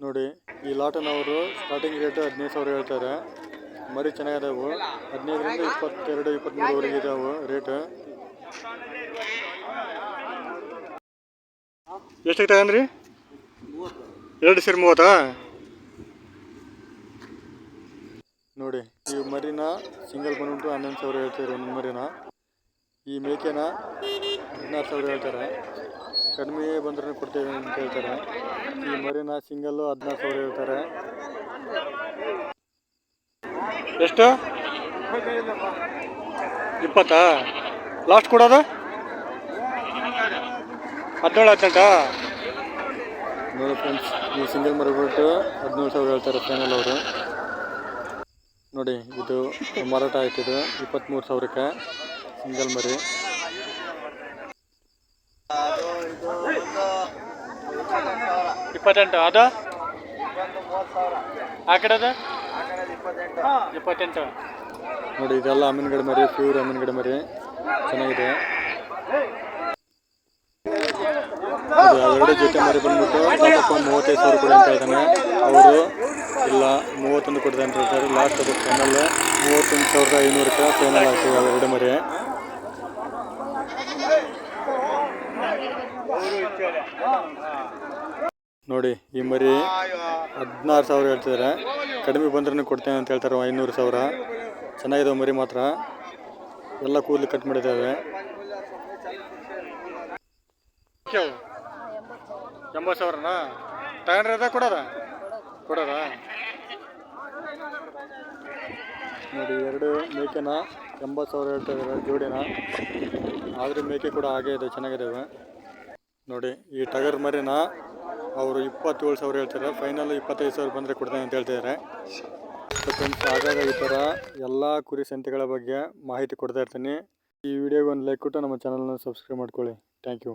ನೋಡಿ, ಈ ಲಾಟನವರು starting rate ಹದಿನೈದು ಸಾವಿರ ಹೇಳ್ತಾರೆ. ಮರಿ ಚೆನ್ನಾಗಿದಾವು. ಹದಿನೈದರಿಂದ ಇಪ್ಪತ್ತೆರಡು ಇಪ್ಪತ್ತ್ಮೂರುವರೆಗೆ ಇದಾವೆ ರೇಟ್ ಎಷ್ಟು ತಗಂದ್ರಿ ಎರಡು ಸೇರಿ ಮೂವತ್ತಾ? ನೋಡಿ, ಈ ಮರಿನ ಸಿಂಗಲ್ ಬಂದ್ಬಿಟ್ಟು ಹನ್ನೊಂದು ಸಾವಿರ ಹೇಳ್ತಾರೆ ಒಂದು ಮರಿನ. ಈ ಮೇಕೆನ ಹದಿನಾರು ಸಾವಿರ ಹೇಳ್ತಾರೆ. ಕಡಿಮೆ ಬಂದ್ರೆ ಕೊಡ್ತೇವೆ ಅಂತ ಹೇಳ್ತಾರೆ. ಈ ಮರಿನ ಸಿಂಗಲ್ಲು ಹದಿನಾರು ಸಾವಿರ ಹೇಳ್ತಾರೆ. ಎಷ್ಟು? ಇಪ್ಪತ್ತಾ? ಲಾಸ್ಟ್ ಕೊಡೋದು? ಹದಿನೇಳು, ಹದಿನೆಂಟಾ? ನೋಡಿ ಫ್ರೆಂಡ್ಸ್ ಈ ಸಿಂಗಲ್ ಮರಿ ಬಿಟ್ಟು ಹದಿನೇಳು ಸಾವಿರ ಹೇಳ್ತಾರೆ ಫೈನಲ್ ಅವರು. ನೋಡಿ, ಇದು ಮಾರಾಟ ಆಯ್ತಿದು ಇಪ್ಪತ್ತ್ಮೂರು ಸಾವಿರಕ್ಕೆ. ಸಿಂಗಲ್ ಮರಿ. ಇಪ್ಪತ್ತೆಂಟು ಅದು? ಆ ಕಡೆ ಅದು ಇಪ್ಪತ್ತೆಂಟು. ನೋಡಿ ಇದೆಲ್ಲ ಅಮ್ಮಿನಗಡೆ ಮರಿ ಪ್ಯೂರ್ ಅಮ್ಮಿನಗಡೆ ಮರಿ. ಚೆನ್ನಾಗಿದೆ. ಎರಡು ಜೊತೆ ಮರಿ ಬಂದ್ಬಿಟ್ಟು ಮೂವತ್ತೈದು ಸಾವಿರ ಕೊಡಿ ಅಂತ ಇದ್ದಾನೆ. ಅವರು ಇಲ್ಲ ಮೂವತ್ತೊಂದು ಕೊಡ್ತಾರೆ ಅಂತ ಹೇಳ್ತಾರೆ. ಲಾಸ್ಟ್ ಅದು ಫೈನಲ್ ಮೂವತ್ತೊಂದು ಸಾವಿರದ ಐನೂರಕ್ಕೆ ಫೈನಲ್ ಆಗ್ತದೆ ಎರಡು ಮರಿ. ನೋಡಿ, ಈ ಮರಿ ಹದಿನಾರು ಸಾವಿರ ಹೇಳ್ತಿದ್ದಾರೆ. ಕಡಿಮೆ ಬಂದ್ರೂ ಕೊಡ್ತೇನೆ ಅಂತ ಹೇಳ್ತಾರೆ ಐನೂರು ಸಾವಿರ. ಚೆನ್ನಾಗಿದೆ ಮರಿ ಮಾತ್ರ. ಎಲ್ಲ ಕೂದಲು ಕಟ್ ಮಾಡಿದ್ದಾವೆ. ಎಂಬತ್ತು ಸಾವಿರನಾ? ತಗೊಂಡ್ರೆ ಅದ ಕೊಡೋದ? ಕೊಡೋದ? ನೋಡಿ, ಎರಡು ಮೇಕೆನ ಎಂಬತ್ತು ಸಾವಿರ ಹೇಳ್ತಾ ಇದ್ದಾರೆ, ಜೋಡಿನ. ಆದ್ರೆ ಮೇಕೆ ಕೂಡ ಹಾಗೆ ಇದೆ ಚೆನ್ನಾಗಿದ್ದಾವೆ ನೋಡಿ, ಈ ಟಗರ್ ಮರಿನ ಅವರು ಇಪ್ಪತ್ತೇಳು ಸಾವಿರ ಹೇಳ್ತಾರೆ. ಫೈನಲ್ ಇಪ್ಪತ್ತೈದು ಸಾವಿರ ಬಂದರೆ ಕೊಡ್ತೇನೆ ಅಂತ ಹೇಳ್ತಿದ್ದಾರೆ ಫ್ರೆಂಡ್ಸ್ ಆಗಾಗ ಈ ಥರ ಎಲ್ಲ ಕುರಿ ಸಂತೆಗಳ ಬಗ್ಗೆ ಮಾಹಿತಿ ಕೊಡ್ತಾ ಇರ್ತೀನಿ. ಈ ವಿಡಿಯೋಗೆ ಒಂದು ಲೈಕ್ ಕೊಟ್ಟು ನಮ್ಮ ಚಾನಲ್ನ ಸಬ್ಸ್ಕ್ರೈಬ್ ಮಾಡ್ಕೊಳ್ಳಿ. Thank you